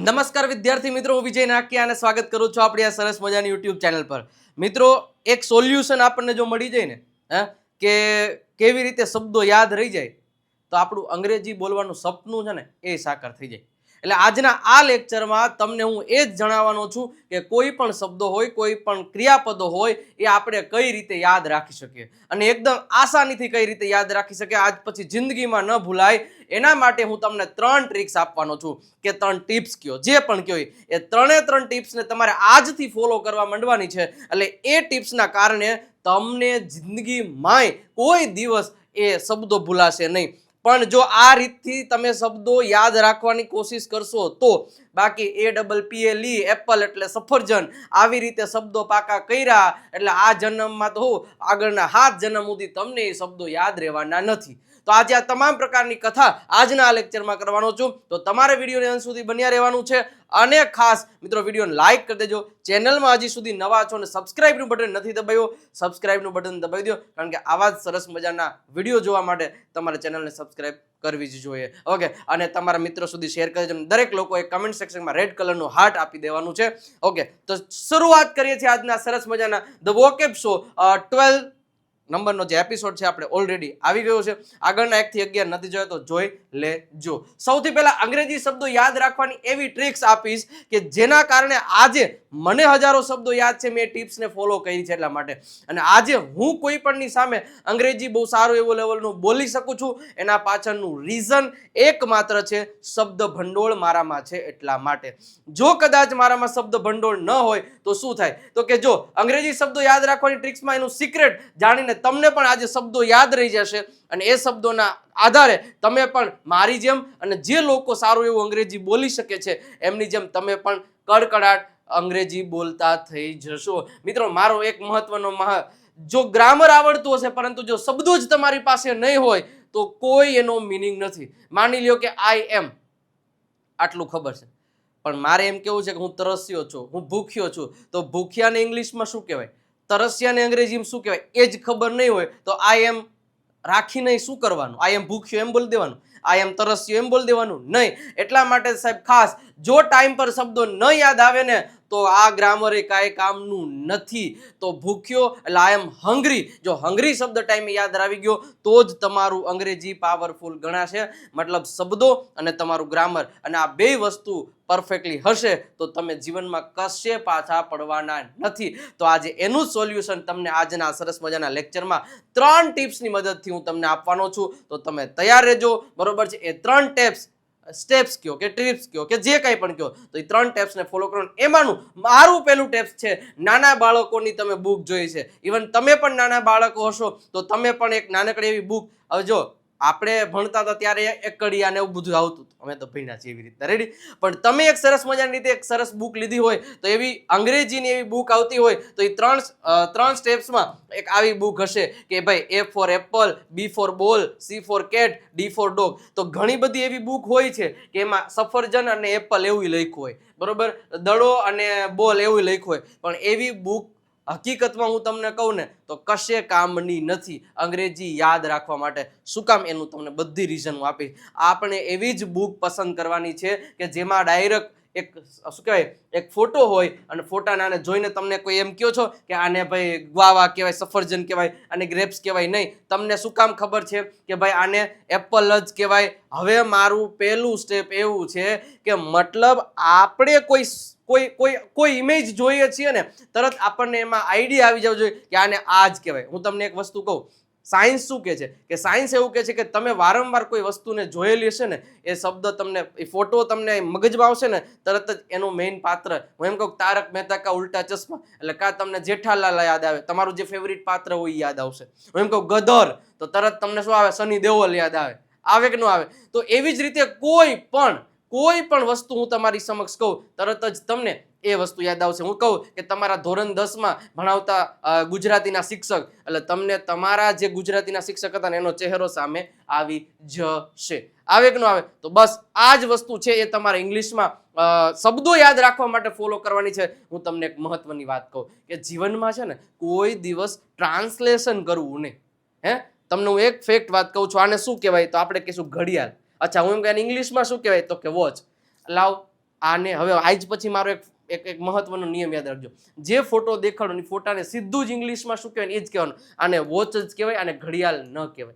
નમસ્કાર વિદ્યાર્થી મિત્રો, હું વિજય નાકિયા અને સ્વાગત કરું છું આપણી આ સરસ મજાની યુટ્યુબ ચેનલ પર. મિત્રો, એક સોલ્યુશન આપણને જો મળી જાય ને, હે, કે કેવી રીતે શબ્દો યાદ રહી જાય, તો આપણું અંગ્રેજી બોલવાનું સપનું છે ને, એ સાકાર થઈ જાય. એટલે આજના આ લેક્ચરમાં તમને હું એ જ જણાવવાનો છું કે કોઈ પણ શબ્દો હોય, કોઈ પણ ક્રિયાપદો હોય, એ આપણે કઈ રીતે યાદ રાખી શકીએ? અને એકદમ આસાનીથી કઈ રીતે યાદ રાખી શકીએ? આજ પછી જિંદગીમાં ન ભૂલાય. એના માટે હું તમને ત્રણ ટ્રિક્સ આપવાનો છું કે ત્રણ ટિપ્સ કયો. જે પણ કયો એ. ત્રણે ત્રણ ટિપ્સને તમારે આજથી ફોલો કરવા માંડવાની છે. એટલે એ ટિપ્સના કારણે તમને જિંદગીમાંય કોઈ દિવસ એ શબ્દો ભૂલાશે નહીં. પણ જો આ રીતથી તમે શબ્દો યાદ રાખવાની કોશિશ કરશો તો બાકી A double P L E apple એટલે સફરજન, આવી રીતે શબ્દો પાકા કર્યા, એટલે આ જન્મમાં તો આગળના હાથ જન્મ સુધી તમને એ શબ્દો યાદ રહેવાના નથી. તો આજે આ તમામ પ્રકારની કથા આજના આ લેક્ચરમાં કરવાનો છું. તો તમારે વિડીયોને અંત સુધી બન્યા રહેવાનું છે અને ખાસ મિત્રો વિડીયોને લાઇક કરી દેજો. ચેનલમાં હજી સુધી નવા છો અને સબસ્ક્રાઇબનું બટન નથી દબાવ્યું સબસ્ક્રાઇબનું બટન દબાવી દો, કારણ કે આવા જ સરસ મજાના વીડિયો જોવા માટે તમારે ચેનલને સબસ્ક્રાઇબ કરવી જ જોઈએ. ઓકે? અને તમારા મિત્રો સુધી શેર કરી દેજો લોકો દરેક લોકોએ કમેન્ટ સેક્શનમાં રેડ કલરનું હાર્ટ આપી દેવાનું છે. ઓકે? તો શરૂઆત કરીએ છીએ આજના સરસ મજાના ધ વોકેપ શો ટ્વેલ્વ નંબરનો જે એપિસોડ છે આપણે ઓલરેડી આવી ગયો છે. આગળના એકથી અગિયાર નથી જોયો તો જોઈ લેજો. સૌથી પહેલા અંગ્રેજી શબ્દો યાદ રાખવાની એવી ટ્રિક્સ આપીશ કે જેના કારણે આજે મને હજારો શબ્દો યાદ છે, મેં ટિપ્સને ફોલો કરી છે એટલા માટે. અને આજે હું કોઈ પણની સામે અંગ્રેજી બહુ સારું એવું લેવલનું બોલી શકું છું, એના પાછળનું રીઝન એકમાત્ર છે શબ્દ ભંડોળ મારામાં છે એટલા માટે. જો કદાચ મારામાં શબ્દ ભંડોળ ન હોય તો શું થાય? તો કે જો અંગ્રેજી શબ્દો યાદ રાખવાની ટ્રિક્સમાં એનું સિક્રેટ જાણીને તમને પણ આજે શબ્દો યાદ રહી જશે અને એ શબ્દોના આધારે તમે પણ મારી જેમ અને જે લોકો સારું એવું અંગ્રેજી બોલી શકે છે, એમની જેમ તમે પણ કડકડાટ અંગ્રેજી બોલતા થઈ જશો. મિત્રો, મારો એક મહત્વનો મહ, જો ગ્રામર આવડતું હશે, પરંતુ જો શબ્દો જ તમારી પાસે નહીં હોય, તો કોઈ એનો મિનિંગ નથી. માની લ્યો કે આઈ એમ આટલું ખબર છે. પણ મારે એમ કેવું છે કે હું તરસ્યો છું, હું ભૂખ્યો છું, તો ભૂખ્યાને ઇંગ્લિશમાં શું કહેવાય? તરસ્યાને અંગ્રેજીમાં શું કહેવાય? એ જ ખબર નહીં હોય તો આઈ એમ રાખીને શું કરવાનું? આઈ એમ ભૂખ્યો એમ બોલી દેવાનું? આઈ એમ તરસ્યો એમ બોલી દેવાનું? નહીં. એટલા માટે સાહેબ ખાસ, જો ટાઈમ પર શબ્દો ન યાદ આવે ને તો આ ગ્રામર એ કાંઈ કામનું નથી. તો ભૂખ્યો એટલે આઈ એમ હંગરી જો હંગરી શબ્દ ટાઈમે યાદ આવી ગયો, તો જ તમારું અંગ્રેજી પાવરફુલ ગણાશે. મતલબ શબ્દો અને તમારું ગ્રામર અને આ બે વસ્તુ પરફેક્ટલી હશે, તો તમે જીવનમાં કશે પાછા પડવાના નથી. તો આજે એનું સોલ્યુશન તમને આજના સરસ મજાના લેક્ચરમાં ત્રણ ટિપ્સની મદદથી હું તમને આપવાનો છું. તો તમે તૈયાર રહેજો. બરોબર છે? એ ત્રણ ટિપ્સ સ્ટેપ્સ કયો કે ટ્રિપ્સ કયો કે જે કંઈ પણ કયો. તો એ ત્રણ ટેપ્સને ફોલો કરો. એમાંનું મારું પહેલું ટેપ્સ છે, નાના બાળકોની તમે બુક જોઈ છે. ઇવન તમે પણ નાના બાળકો હશો, તો તમે પણ એક નાનકડી એવી બુક, હવે જો આપણે ભણતા હતા ત્યારે એકડિયા ને એવું બધું આવતું અમે તો ભણ્યા છીએ એવી રીતના રેડી પણ તમે એક સરસ મજાની રીતે એક સરસ બુક લીધી હોય, તો એવી અંગ્રેજીની એવી બુક આવતી હોય, તો એ ત્રણ ત્રણ સ્ટેપ્સમાં એક આવી બુક હશે કે ભાઈ A for apple B for ball C for cat D for dog તો ઘણી બધી એવી બુક હોય છે કે એમાં સફરજન અને એપલ એવું લખ્યું હોય. બરોબર? દડો અને બોલ એવું લખ્યું હોય. પણ એવી બુક હકીકતમાં હું તમને કહું ને, તો કશે કામની નથી. અંગ્રેજી યાદ રાખવા માટે શું કામ એનું તમને બધી રીઝન હું આપીશ. આપણે એવી જ બુક પસંદ કરવાની છે કે જેમાં ડાયરેક્ટ એક શું કહેવાય, એક ફોટો હોય અને ફોટાને આને જોઈને તમને કોઈ એમ કહો છો કે આને ભાઈ ગ્વાવા કહેવાય, સફરજન કહેવાય અને ગ્રેપ્સ કહેવાય નહીં. તમને શું કામ ખબર છે કે ભાઈ આને એપલ જ કહેવાય? હવે મારું પહેલું સ્ટેપ એવું છે કે મતલબ આપણે કોઈ કોઈ કોઈ કોઈ ઇમેજ જોઈએ છીએ ને, તરત આપણને એમાં આઈડિયા આવી જવો જોઈએ કે આને આ જ કહેવાય. હું તમને એક વસ્તુ કહું. સાયન્સ શું કહે છે? કે સાયન્સ એવું કહે છે કે તમે વારંવાર કોઈ વસ્તુને જોયેલી હશે ને, એ શબ્દ તમને, એ ફોટો તમને મગજમાં આવશે ને, તરત જ એનું મેઇન પાત્ર. હું એમ કહું તારક મહેતા કા ઉલ્ટા ચશ્મા. એટલે કાં તમને જેઠાલાલ યાદ આવે, તમારું જે ફેવરિટ પાત્ર હોય એ યાદ આવશે. હું એમ કહું, ગદર. તો તરત તમને શું આવે? સની દેઓલ યાદ આવે. આવે કે ન આવે. તો એવી જ રીતે કોઈ પણ કોઈ પણ વસ્તુ હું તમારી સમક્ષ કહું, તરત જ તમને એ વસ્તુ યાદ આવશે. હું કહું કે તમારા ધોરણ દસમાં ભણાવતા ગુજરાતીના શિક્ષક, એટલે તમને તમારા જે ગુજરાતીના શિક્ષક હતા એનો ચહેરો સામે આવી જશે. આવે કે ન આવે. તો બસ આ જ વસ્તુ છે એ તમારે ઇંગ્લિશમાં શબ્દો યાદ રાખવા માટે ફોલો કરવાની છે. હું તમને એક મહત્વની વાત કહું કે જીવનમાં છે ને કોઈ દિવસ ટ્રાન્સલેશન કરવું નહીં. હે? તમને હું એક ફેક્ટ વાત કહું છું, આને શું કહેવાય? તો આપણે કહીશું ઘડિયાળ. અચ્છા, હું એમ કહે ઇંગ્લિશમાં શું કહેવાય? તો કે વોચ લાવ, આને, હવે આજ પછી મારો એક એક એક મહત્વનો નિયમ યાદ રાખજો. જે ફોટો દેખાડો ફોટાને સીધું જ ઇંગ્લિશમાં શું કહેવાય એ જ કહેવાનું. આને વોચ જ કહેવાય અને ઘડિયાળ ન કહેવાય.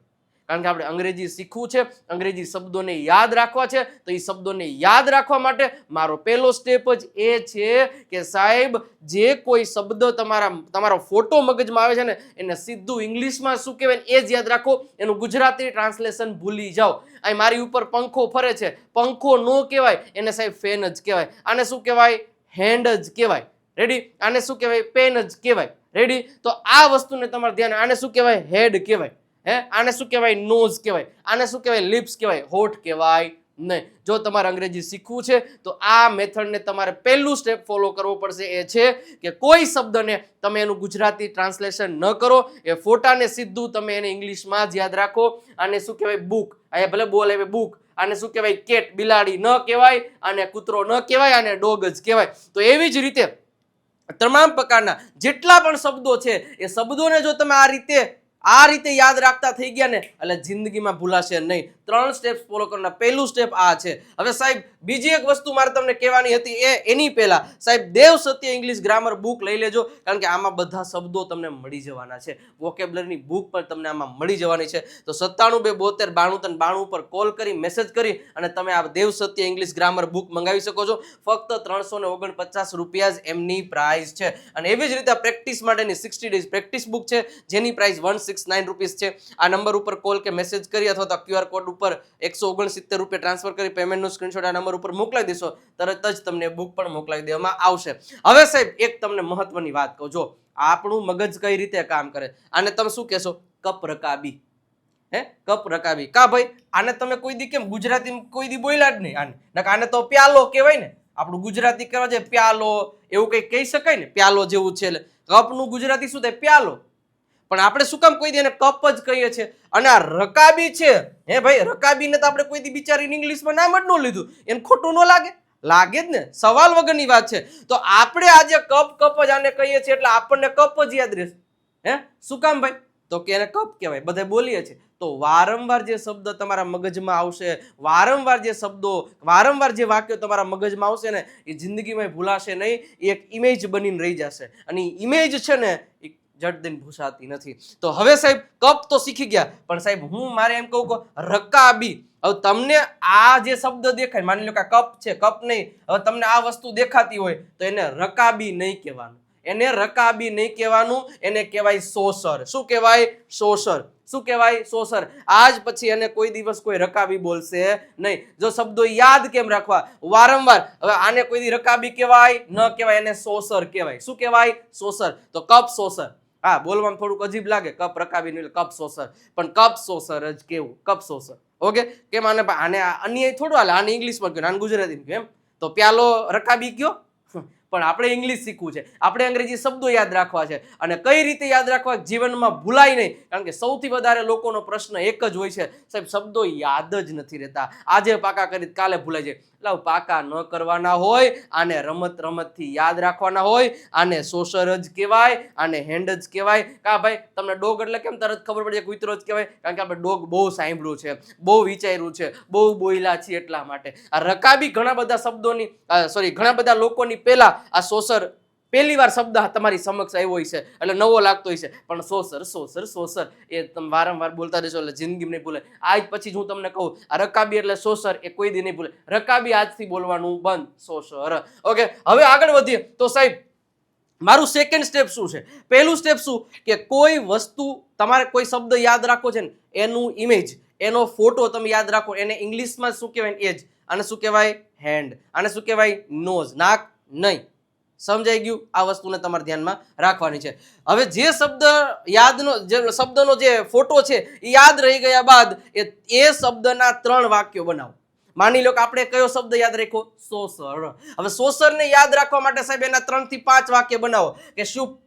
કારણ કે આપણે અંગ્રેજી શીખવું છે, અંગ્રેજી શબ્દોને યાદ રાખવા છે, તો એ શબ્દોને યાદ રાખવા માટે મારો પહેલો સ્ટેપ જ એ છે કે સાહેબ, જે કોઈ શબ્દ તમારા તમારો ફોટો મગજમાં આવે છે ને, એને સીધું ઇંગ્લિશમાં શું કહેવાય એ જ યાદ રાખો. એનું ગુજરાતી ટ્રાન્સલેશન ભૂલી જાઓ. અહીં મારી ઉપર પંખો ફરે છે. પંખો ન કહેવાય, એને સાહેબ ફેન જ કહેવાય. આને શું કહેવાય? હેન્ડ જ કહેવાય. રેડી આને શું કહેવાય? પેન જ કહેવાય. રેડી તો આ વસ્તુને તમારે ધ્યાન, આને શું કહેવાય? હેડ કહેવાય. હે? આને શું કહેવાય? નોઝ કહેવાય. આને શું કહેવાય? લિપ્સ કહેવાય. હોઠ કહેવાય. નહીં. જો તમારે અંગ્રેજી શીખવું છે, તો આ મેથડને તમારે પહેલું સ્ટેપ ફોલો કરવો પડશે. એ છે કે કોઈ શબ્દને તમે એનું ગુજરાતી ટ્રાન્સલેશન ન કરો. એ ફોટાને સીધું તમે એને ઇંગ્લિશમાં જ યાદ રાખો. આને શું કહેવાય? બુક અહીંયા ભલે બોલ આવે બુક આને શું કહેવાય? કેટ, બિલાડી ન કહેવાય અને કૂતરો ન કહેવાય અને ડોગ જ કહેવાય. તો એવી જ રીતે તમામ પ્રકારના જેટલા પણ શબ્દો છે, એ શબ્દોને જો તમે આ રીતે આ રીતે યાદ રાખતા થઈ ગયા ને, એટલે જિંદગીમાં ભૂલાશે નહીં. ત્રણ સ્ટેપ્સ ફોલો કરવાના. પહેલું સ્ટેપ આ છે. હવે સાહેબ, બીજી એક વસ્તુ મારે તમને કહેવાની હતી એ, એની પહેલા સાહેબ, Dev Satya English grammar book લઈ લેજો, કારણ કે આમાં બધા શબ્દો તમને મળી જવાના છે. વોકેબલરની બુક પણ તમને આમાં મળી જવાની છે. તો સત્તાણું બે બોતેર બાણું ત્રણ બાણું પર કોલ કરી મેસેજ કરી, અને તમે આ Dev Satya English grammar book મંગાવી શકો છો. ફક્ત ત્રણસો ને ઓગણપચાસ રૂપિયા જ એમની પ્રાઇસ છે. અને એવી જ રીતે પ્રેક્ટિસ માટેની સિક્સટી ડેઝ પ્રેક્ટિસ બુક છે, જેની price one six nine rupees છે. આ નંબર ઉપર કોલ કે મેસેજ કરી અથવા તો ક્યુઆર કોડ ઉપર એકસો ઓગણસિત્તેર રૂપિયા ટ્રાન્સફર કરી પેમેન્ટનું સ્ક્રીનશોટ આ નંબર ઉપર મોકલાવી દેશો. તરત જ તમને બુક પણ મોકલાવી દેવામાં આવશે. હવે સાહેબ, એક તમને મહત્વની વાત કહું. જો આપણું મગજ કઈ રીતે કામ કરે? આને તમે શું કહેશો? કપ રકાબી. હે? કપ રકાબી. કા ભાઈ? આને તમે કોઈ દી કેમ ગુજરાતી કોઈ દી બોલ્યા જ નહીં આને? નકર આને તો પ્યાલો કહેવાય ને. આપણું ગુજરાતી કહેવા છે પ્યાલો. એવું કંઈ કહી શકાય ને? પ્યાલો જેવું છે એટલે. કપનું ગુજરાતી શું થાય? પ્યાલો. પણ આપણે શું કામ કોઈ દી એને કપ જ કહીએ છીએ? અને આ રકાબી છે, હે ભાઈ, રકાબીને તો આપણે કોઈ દી બિચારીને ઇંગ્લિશમાં નામ જ ન લીધું. એને ખોટું ન લાગે. લાગે જ ને? સવાલ વગરની વાત છે. તો આપણે આજે કપ કપ જ આને કહીએ છીએ, એટલે આપણને કપ જ યાદ રહેશે. હે? શું કામ ભાઈ? તો કે એને કપ કહેવાય. બધા બોલીએ છીએ. તો વારંવાર જે શબ્દ તમારા મગજમાં આવશે, વારંવાર જે શબ્દો, વારંવાર જે વાક્યો તમારા મગજમાં આવશે ને, એ જિંદગીમાં ભૂલાશે નહીં. એક ઇમેજ બનીને રહી જશે. અને ઇમેજ છે ને, એ જટ ભૂસાતી નથી. તો હવે સાહેબ, કપ તો શીખી ગયા, પણ સાહેબ હું મારે એમ કહું કે રકાબી. હવે તમને આ જે શબ્દ દેખાય, માની લો કે કપ છે, કપ નહીં, હવે તમને આ વસ્તુ દેખાતી હોય, તો એને રકાબી નહીં કહેવાનું. એને રકાબી નહીં કહેવાનું, એને કહેવાય સોસર શું કહેવાય? સોસર શું કહેવાય? સોસર આજ પછી એને કોઈ દિવસ કોઈ રકાબી બોલશે નહીં. જો શબ્દો યાદ કેમ રાખવા? વારંવાર. હવે આને કોઈ રકાબી કહેવાય? ન કહેવાય, એને સોસર કહેવાય. શું કહેવાય? સોસર તો કપ સોસર હા, બોલવામાં થોડુંક અજીબ લાગે. કપ રકાબી નહીં, કપ સોસર. પણ કપ સોસર જ કેવું? Cup saucer. ઓકે? કેમ આને આને અન્ય થોડું હાલે. આને ઇંગ્લિશમાં કહ્યું આને ગુજરાતીમાં કહ્યું તો પ્યાલો રકાબી કયો? પણ આપણે ઇંગ્લિશ શીખવું છે. આપણે અંગ્રેજી શબ્દો યાદ રાખવા છે. અને કઈ રીતે યાદ રાખવા? જીવનમાં ભૂલાય નહીં. કારણ કે સૌથી વધારે લોકોનો પ્રશ્ન એક જ હોય છે. સાહેબ, શબ્દો યાદ જ નથી રહેતા. આજે પાકા કરી, કાલે ભૂલાય જાય. એટલે પાકા ન કરવાના હોય આને રમત રમતથી યાદ રાખવાના હોય, આને સોસર જ કહેવાય, આને હેન્ડ જ કહેવાય. કા ભાઈ, તમને ડોગ એટલે કેમ તરત ખબર પડી? જાય કૂતરો જ કહેવાય. કારણ કે આપણે ડોગ બહુ સાંભળ્યું છે, બહુ વિચાર્યું છે, બહુ બોયલા છીએ એટલા માટે. આ રકાબી ઘણા બધા શબ્દોની સોરી ઘણા બધા લોકોની પહેલાં આ સોસર પહેલી વાર શબ્દ તમારી સમક્ષ આવ્યો હોય છે, એટલે નવો લાગતો હોય છે. પણ સોસર સોસર સોસર એ તમે વારંવાર બોલતા રહેશો એટલે જિંદગી નહીં ભૂલે. આજ પછી હું તમને કહું રકાબી એટલે સોસર એ કોઈ દી નહીં ભૂલે. રકાબી આજથી બોલવાનું બંધ સોસર ઓકે, હવે આગળ વધીએ. તો સાહેબ, મારું સેકન્ડ સ્ટેપ શું છે? પહેલું સ્ટેપ શું? કે કોઈ વસ્તુ તમારે કોઈ શબ્દ યાદ રાખવો છે ને, એનું ઇમેજ એનો ફોટો તમે યાદ રાખો. એને ઇંગ્લિશમાં શું કહેવાય એજ અને શું કહેવાય? હેન્ડ અને શું કહેવાય? નોઝ નાક નહીં. સમજાઈ ગયું? આ વસ્તુને તમારે ધ્યાનમાં રાખવાની છે. હવે જે શબ્દ યાદનો, જે શબ્દનો જે ફોટો છે, એ યાદ રહી ગયા બાદ એ એ શબ્દના ત્રણ વાક્યો બનાવો. માની લો કે આપણે કયો શબ્દ યાદ રાખ્યો? સોસર હવે સોસરને યાદ રાખવા માટે સાહેબ એના ત્રણથી પાંચ વાક્ય બનાવો. કે શું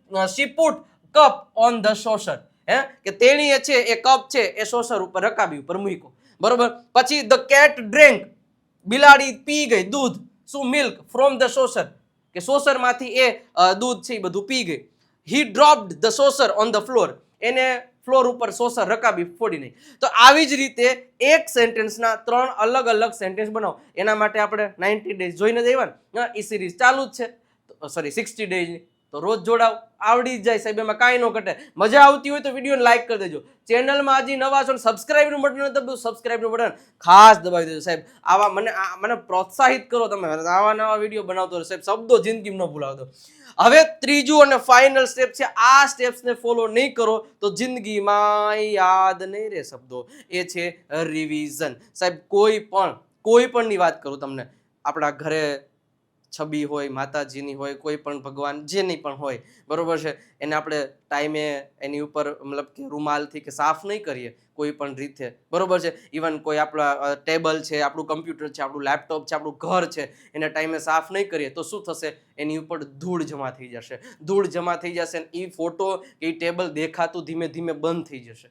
put cup, on the saucer હે? કે તેણીએ છે, એ કપ છે, એ સોસર ઉપર રકાબી ઉપર મૂક્યો. બરોબર? પછી ધ કેટ ડ્રિંક બિલાડી પી ગઈ, દૂધ. શું, મિલ્ક? ફ્રોમ ધ સોસર કે સોસરમાંથી એ દૂધ છે એ બધું પી ગઈ. He dropped the saucer on the floor એને ફ્લોર ઉપર સોસર રકાબી ફોડી નહીં તો આવી જ રીતે એક સેન્ટેન્સના ત્રણ અલગ અલગ સેન્ટેન્સ બનાવો. એના માટે આપણે નાઇન્ટી ડેઝ જોઈને દેવાનું એ સિરીઝ ચાલુ જ છે. સોરી સિક્સટી ડેઝની તો રોજ જોડાવ. આવડી જ જાય સાહેબ, એમાં કાંઈ ન ઘટે. મજા આવતી હોય તો વિડીયોને લાઇક કરી દેજો. ચેનલમાં હજી નવા છો સબસ્ક્રાઈબનું બટન દબાવ્યું સબસ્ક્રાઈબનું બટન ખાસ દબાવી દેજો. સાહેબ, આવા મને મને પ્રોત્સાહિત કરો તમે. આવા નવા વીડિયો બનાવતો રહો. સાહેબ, શબ્દો જિંદગીમાં ન ભૂલાવતો. હવે ત્રીજું અને ફાઇનલ સ્ટેપ છે, આ સ્ટેપ્સને ફોલો નહીં કરો તો જિંદગીમાં યાદ નહીં રહે શબ્દો. એ છે રિવિઝન સાહેબ, કોઈ પણ, કોઈ પણની વાત કરું તમને. આપણા ઘરે છબી હોય, માતાજીની હોય, કોઈ પણ ભગવાન જેની પણ હોય, બરોબર છે? એને આપણે ટાઈમે એની ઉપર મતલબ કે રૂમાલથી કે સાફ નહીં કરીએ, કોઈ પણ રીતે, બરોબર છે? ઇવન કોઈ આપણા ટેબલ છે, આપણું કમ્પ્યુટર છે, આપણું લેપટોપ છે, આપણું ઘર છે, એને ટાઈમે સાફ નહીં કરીએ, તો શું થશે? એની ઉપર ધૂળ જમા થઈ જશે. ધૂળ જમા થઈ જશે એ ફોટો કે એ ટેબલ દેખાતું ધીમે ધીમે બંધ થઈ જશે.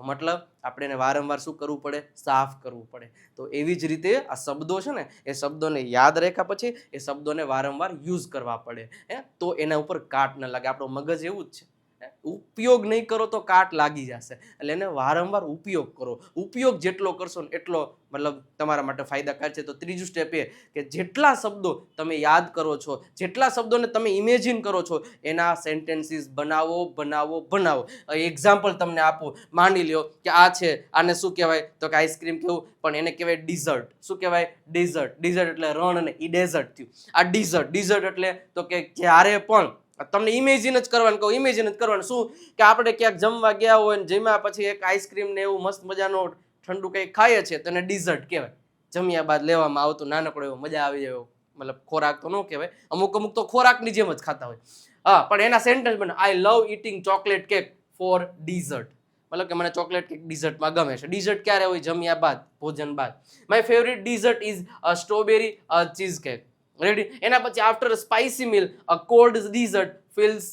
તો મતલબ આપણે એને વારંવાર શું કરવું પડે? સાફ કરવું પડે. તો એવી જ રીતે આ શબ્દો છે ને, એ શબ્દોને યાદ રાખ્યા પછી એ શબ્દોને વારંવાર યુઝ કરવા પડે. હે? તો એના ઉપર કાટ ન લાગે. આપણો મગજ એવું જ છે? ઉપયોગ નહીં કરો તો કાટ લાગી જશે. એટલે એને વારંવાર ઉપયોગ કરો. ઉપયોગ જેટલો કરશો ને એટલો મતલબ તમારા માટે ફાયદાકાર છે. તો ત્રીજું સ્ટેપ એ કે જેટલા શબ્દો તમે યાદ કરો છો, જેટલા શબ્દોને તમે ઇમેજિન કરો છો, એના સેન્ટેન્સીસ બનાવો બનાવો બનાવો. એક્ઝામ્પલ તમને આપું. માની લ્યો કે આ છે, આને શું કહેવાય? તો કે આઈસ્ક્રીમ કેવું? પણ એને કહેવાય ડિઝર્ટ શું કહેવાય? ડિઝર્ટ ડિઝર્ટ એટલે રણ અને એ ડેઝર્ટ થયું. આ ડિઝર્ટ ડિઝર્ટ એટલે તો કે જ્યારે પણ તમને ઇમેજિન જ કરવાનું, કહું ઇમેજિન જ કરવાનું. શું? કે આપણે ક્યાંક જમવા ગયા હોય ને જેમાં પછી એક આઈસ્ક્રીમ ને એવું મસ્ત મજાનો ઠંડુ કંઈક ખાઈએ છીએ તો એને ડિઝર્ટ કહેવાય. જમ્યા બાદ લેવામાં આવતું નાનકડો એવો મજા આવી જાય મતલબ ખોરાક તો ન કહેવાય. અમુક અમુક તો ખોરાકની જેમ જ ખાતા હોય. હા, પણ એના સેન્ટેન્સ બને I love eating chocolate cake for dessert મતલબ કે મને ચોકલેટ કેક ડિઝર્ટમાં ગમે છે. ડિઝર્ટ ક્યારે હોય? જમ્યા બાદ, ભોજન બાદ. My favourite dessert is strawberry cheesecake ready એના પછી after spicy meal a cold dessert feels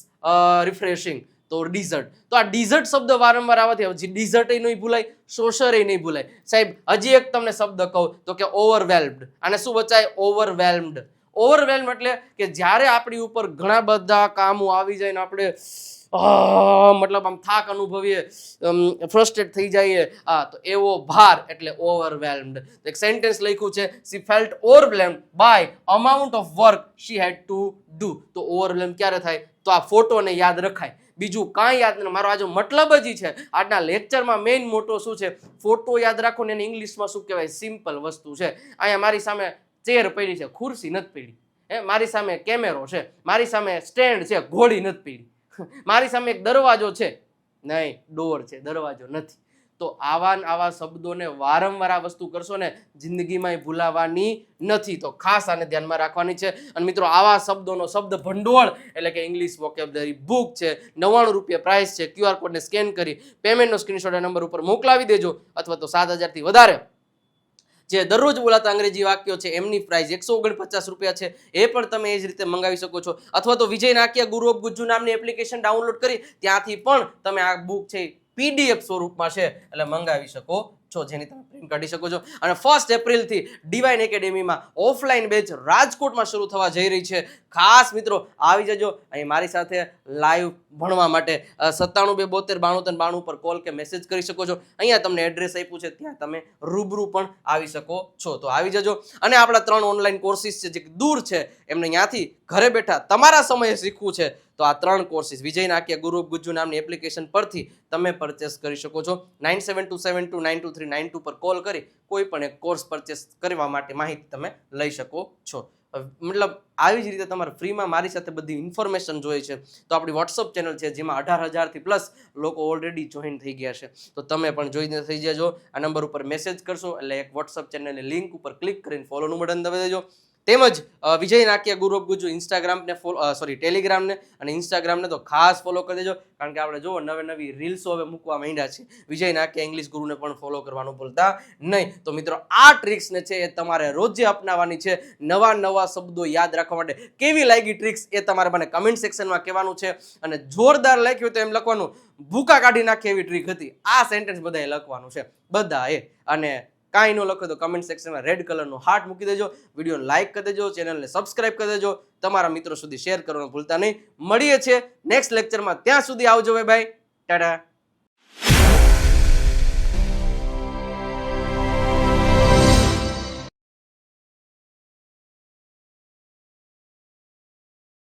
refreshing તો ડીઝર્ટ તો આ ડીઝર્ટ શબ્દ વારંવાર આવવાથી હજી ડીઝર્ટ એ નહીં ભૂલાય સોશર નહીં ભૂલાય. સાહેબ, હજી એક તમને શબ્દ કહું, તો કે ઓવરવેલ્મ્ડ આને શું બચાય ઓવરવેલ્મ્ડ ઓવરવેલ્મ એટલે કે જ્યારે આપણી ઉપર ઘણા બધા કામો આવી જાય ને આપણે મતલબ આમ થાક અનુભવીએ ફ્રસ્ટ્રેટ થઈ જઈએ. હા તો એવો ભાર એટલે ઓવરવેલ્મ્ડ એક સેન્ટેન્સ લખ્યું છે she felt overwhelmed by amount of work she had to do તો ઓવરવેલ્મ ક્યારે થાય? તો આ ફોટોને યાદ રખાય. બીજું કાંઈ યાદ નહીં મારો આજે મતલબ જ છે. આજના લેક્ચરમાં મેઇન મોટો શું છે? ફોટો યાદ રાખો ને એને ઇંગ્લિશમાં શું કહેવાય? સિમ્પલ વસ્તુ છે. અહીંયા મારી સામે ચેર પડી છે. ખુરશી નથી પડી. હે, મારી સામે કેમેરો છે. મારી સામે સ્ટેન્ડ છે. ઘોડી નથી પડી. મારી સામે એક દરવાજો છે. નહીં, ડોર છે, દરવાજો નથી. તો આવા આવા શબ્દોને વારંવાર આ વસ્તુ કરશો ને જિંદગીમાં ભૂલાવાની નથી. તો ખાસ આને ધ્યાનમાં રાખવાની છે. અને મિત્રો, આવા શબ્દોનો શબ્દ ભંડોળ એટલે કે ઇંગ્લિશ વોકેબલરી બુક છે, નવ્વાણું રૂપિયા પ્રાઇસ છે ક્યુઆર કોડને સ્કેન કરી પેમેન્ટનો સ્ક્રીનશોટ નંબર ઉપર મોકલાવી દેજો અથવા તો સાત હજારથી વધારે જે દરરોજ બોલાતા અંગ્રેજી વાક્યો છે, એમની પ્રાઇસ એકસો ઓગણપચાસ રૂપિયા છે. એ પણ તમે એ જ રીતે મંગાવી શકો છો. અથવા તો વિજય નાકિયા ગુરુ ઓફ ગુજ્જુ નામની એપ્લિકેશન ડાઉનલોડ કરી, ત્યાંથી પણ તમે આ બુક છે પીડીએફ સ્વરૂપમાં છે, એટલે મંગાવી શકો છો, જેની તમે પ્રિન્ટ કાઢી શકો છો. અને ફર્સ્ટ એપ્રિલથી ડિવાઇન એકેડેમીમાં ઓફલાઈન બેચ રાજકોટમાં શરૂ થવા જઈ રહી છે. ખાસ મિત્રો, આવી જજો. અહીં મારી સાથે લાઈવ ભણવા માટે સત્તાણું બે બોતેર બાણું ત્રણ બાણું પર કોલ કે મેસેજ કરી શકો છો. અહીંયા તમને એડ્રેસ આપ્યું છે, ત્યાં તમે રૂબરૂ પણ આવી શકો છો. તો આવી જજો. અને આપણા ત્રણ ઓનલાઈન કોર્સિસ છે, જે દૂર છે, એમને ત્યાંથી ઘરે બેઠા તમારા સમયે શીખવું છે. તો આ ત્રણ કોર્સિસ વિજય નાકિયા ગુરુ ગુજ્જુ નામની એપ્લિકેશન પરથી તમે પરચેસ કરી શકો છો. Nine seven two seven two nine two three nine પર કોલ કરી કોઈ પણ એક કોર્સ પરચેસ કરવા માટે માહિતી તમે લઈ શકો છો. મતલબ આવી જ રીતે તમારે ફ્રીમાં મારી સાથે બધી ઇન્ફોર્મેશન જોઈએ છે. તો આપણી વોટ્સઅપ ચેનલ છે, જેમાં અઢાર હજારથી પ્લસ લોકો ઓલરેડી જોઈન થઈ ગયા છે. તો તમે પણ જોઈને થઈ જજો. આ નંબર ઉપર મેસેજ કરશો એટલે એક વોટ્સઅપ ચેનલની લિંક ઉપર ક્લિક કરીને ફોલોનું બટન દબાવી દેજો. તેમજ વિજય નાક્યા ગુરુ ગુજુ ઇન્સ્ટાગ્રામને ફોલો સોરી ટેલિગ્રામને અને ઇન્સ્ટાગ્રામને તો ખાસ ફોલો કરી દેજો. કારણ કે આપણે જુઓ નવી નવી રીલ્સો હવે મૂકવા માંડ્યા છે. વિજય નાક્યા ઇંગ્લિશ ગુરુને પણ ફોલો કરવાનું ભૂલતા નહીં. તો મિત્રો, આ ટ્રિક્સને છે એ તમારે રોજે અપનાવવાની છે. નવા નવા શબ્દો યાદ રાખવા માટે કેવી લાગી ટ્રિક્સ એ તમારે મને કમેન્ટ સેક્શનમાં કહેવાનું છે. અને જોરદાર લખ્યું તો એમ લખવાનું. ભૂકા કાઢી નાખે એવી ટ્રીક હતી. આ સેન્ટેન્સ બધાએ લખવાનું છે. બધાએ. અને કાંઈ ન લખો તો કમેન્ટ સેક્શનમાં રેડ કલરનો હાર્ટ મૂકી દેજો. વીડિયો લાઇક કરી દેજો. ચેનલને સબસ્ક્રાઇબ કરી દેજો. તમારા મિત્રો સુધી શેર કરવાનું ભૂલતા નહીં. મળીએ છીએ નેક્સ્ટ લેક્ચરમાં ત્યાં સુધી આવજો ભાઈ ટાટા